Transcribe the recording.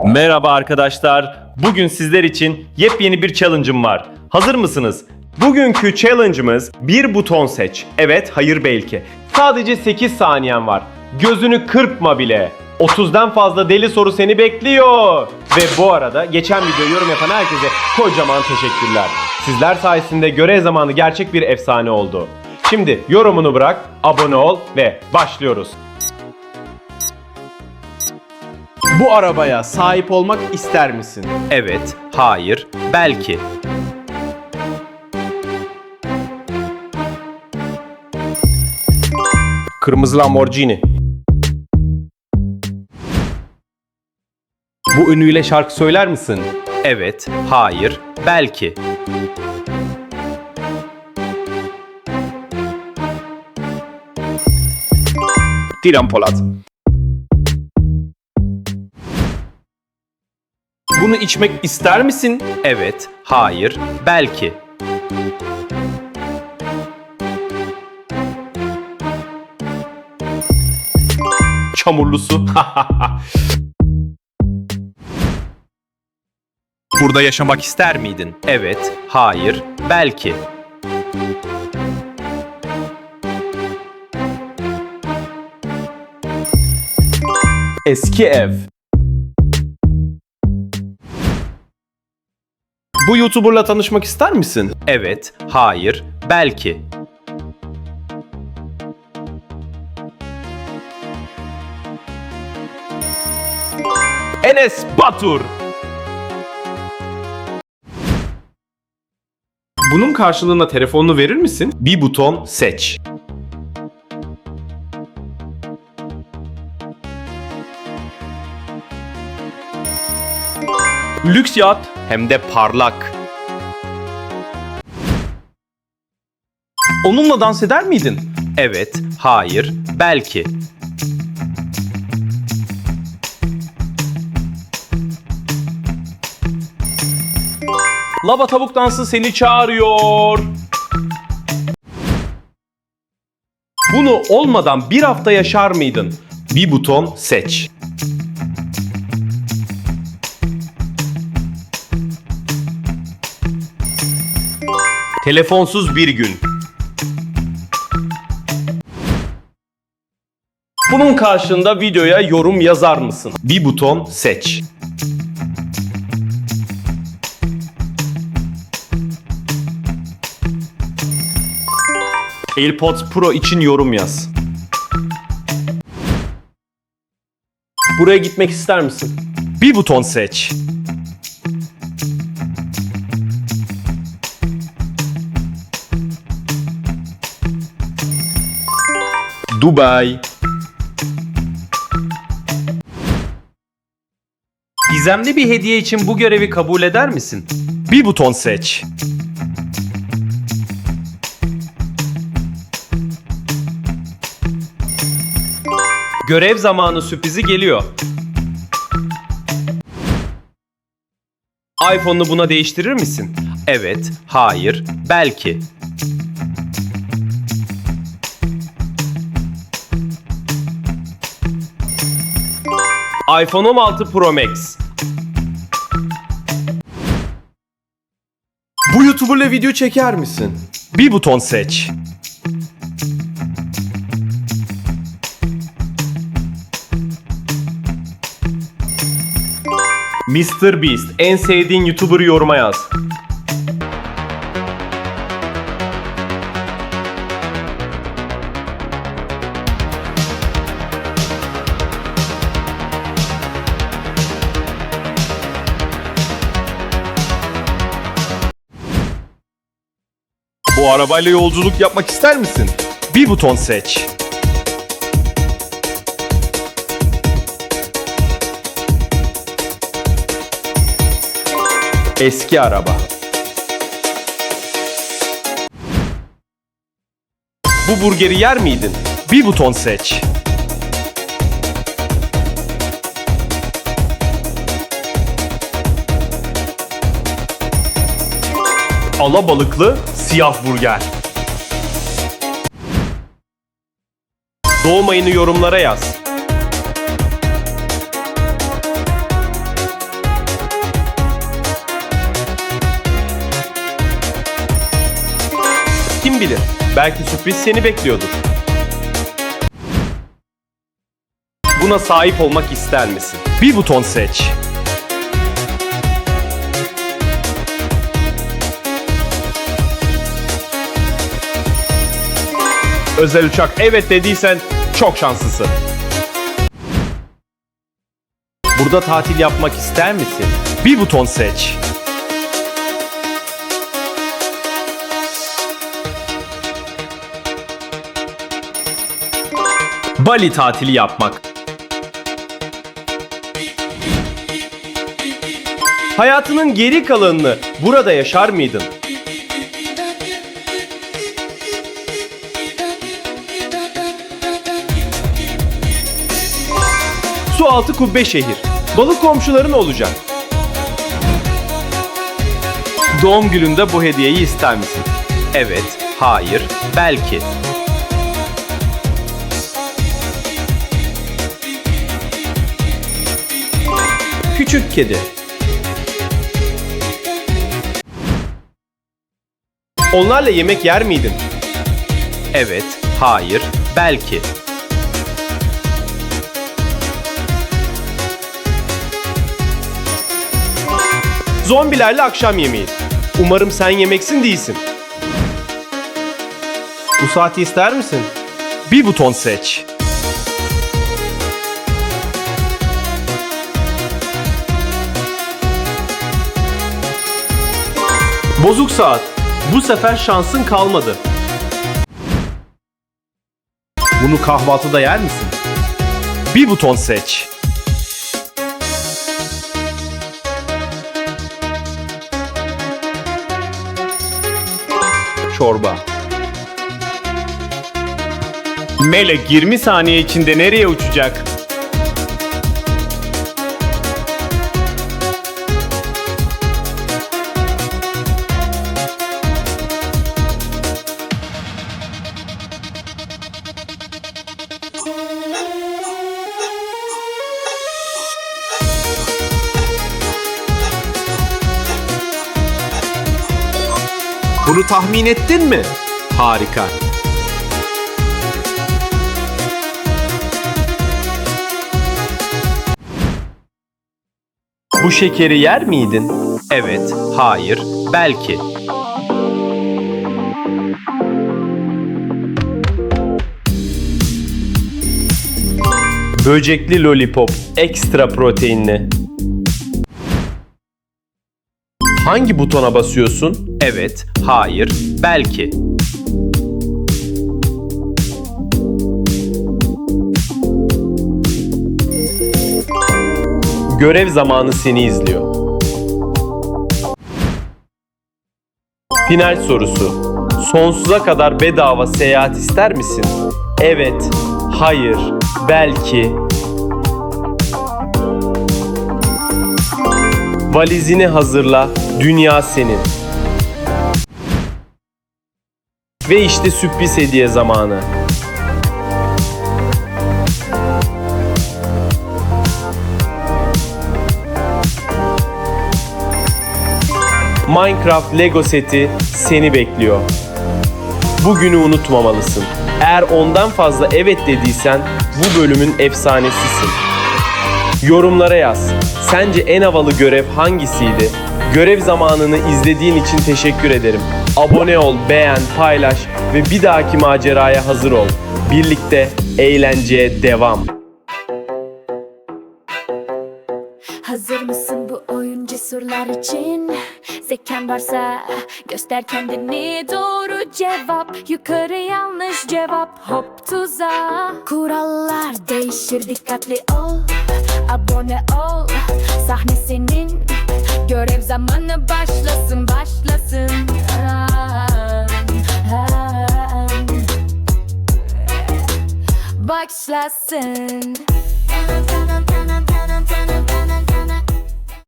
Merhaba arkadaşlar. Bugün sizler için yepyeni bir challenge'ım var. Hazır mısınız? Bugünkü challenge'ımız bir buton seç. Evet, hayır belki. Sadece 8 saniyen var. Gözünü kırpma bile. 30'dan fazla deli soru seni bekliyor. Ve bu arada geçen video yorum yapan herkese kocaman teşekkürler. Sizler sayesinde görev zamanı gerçek bir efsane oldu. Şimdi yorumunu bırak, abone ol ve başlıyoruz. Bu arabaya sahip olmak ister misin? Evet, hayır, belki. Kırmızı Lamborghini. Bu ünlüyle şarkı söyler misin? Evet, hayır, belki. Dilan Polat. Bunu içmek ister misin? Evet, hayır, belki. Çamurlu su. Burada yaşamak ister miydin? Evet, hayır, belki. Eski ev. Bu YouTuber'la tanışmak ister misin? Evet, hayır, belki. Enes Batur. Bunun karşılığında telefonunu verir misin? Bir buton seç. Lüks yat hem de parlak. Onunla dans eder miydin? Evet, hayır, belki. Lava tavuk dansı seni çağırıyor. Bunu olmadan bir hafta yaşar mıydın? Bir buton seç. Telefonsuz bir gün. Bunun karşında videoya yorum yazar mısın? Bir buton seç. AirPods Pro için yorum yaz. Buraya gitmek ister misin? Bir buton seç. Dubai. Gizemli bir hediye için bu görevi kabul eder misin? Bir buton seç. Görev zamanı sürprizi geliyor. iPhone'u buna değiştirir misin? Evet, hayır, belki. iPhone 16 Pro Max. Bu YouTuber'la video çeker misin? Bir buton seç. Mr. Beast en sevdiğin YouTuber'ı yoruma yaz. Bu arabayla yolculuk yapmak ister misin? Bir buton seç. Eski araba. Bu burgeri yer miydin? Bir buton seç. alabalıklı siyah burger. Doğmayını yorumlara yaz. Kim bilir, belki sürpriz seni bekliyordur. Buna sahip olmak ister misin? Bir buton seç. Özel uçak evet dediysen çok şanslısın. Burada tatil yapmak ister misin? Bir buton seç. Bali tatili yapmak. Hayatının geri kalanını burada yaşar mıydın? Su altı kubbe şehir. Balık komşuların olacak. Doğum gününde bu hediyeyi ister misin? Evet, hayır, belki. Küçük kedi. Onlarla yemek yer miydin? Evet, hayır, belki. Zombilerle akşam yemeği. Umarım sen yemeksin değilsin. Bu saati ister misin? Bir buton seç. Bozuk saat. Bu sefer şansın kalmadı. Bunu kahvaltıda yer misin? Bir buton seç. Çorba. Melek 20 saniye içinde nereye uçacak? Bunu tahmin ettin mi? Harika. Bu şekeri yer miydin? Evet, hayır, belki. Böcekli lollipop, ekstra proteinli. Hangi butona basıyorsun? Evet, hayır, belki. Görev zamanı seni izliyor. Final sorusu. Sonsuza kadar bedava seyahat ister misin? Evet, hayır, belki. Valizini hazırla, dünya senin. Ve işte sürpriz hediye zamanı. Minecraft Lego seti seni bekliyor. Bugünü unutmamalısın. Eğer ondan fazla evet dediysen bu bölümün efsanesisin. Yorumlara yaz. Sence en havalı görev hangisiydi? Görev zamanını izlediğin için teşekkür ederim. Abone ol, beğen, paylaş ve bir dahaki maceraya hazır ol. Birlikte eğlenceye devam. Hazır mısın bu oyun cesurlar için? Zekan varsa göster kendini. Doğru cevap Yukarı yanlış cevap. Hop tuzağa Kurallar değişir dikkatli ol. Abone ol. Sahne senin. Görev zamanı başlasın başlasın. Başlasın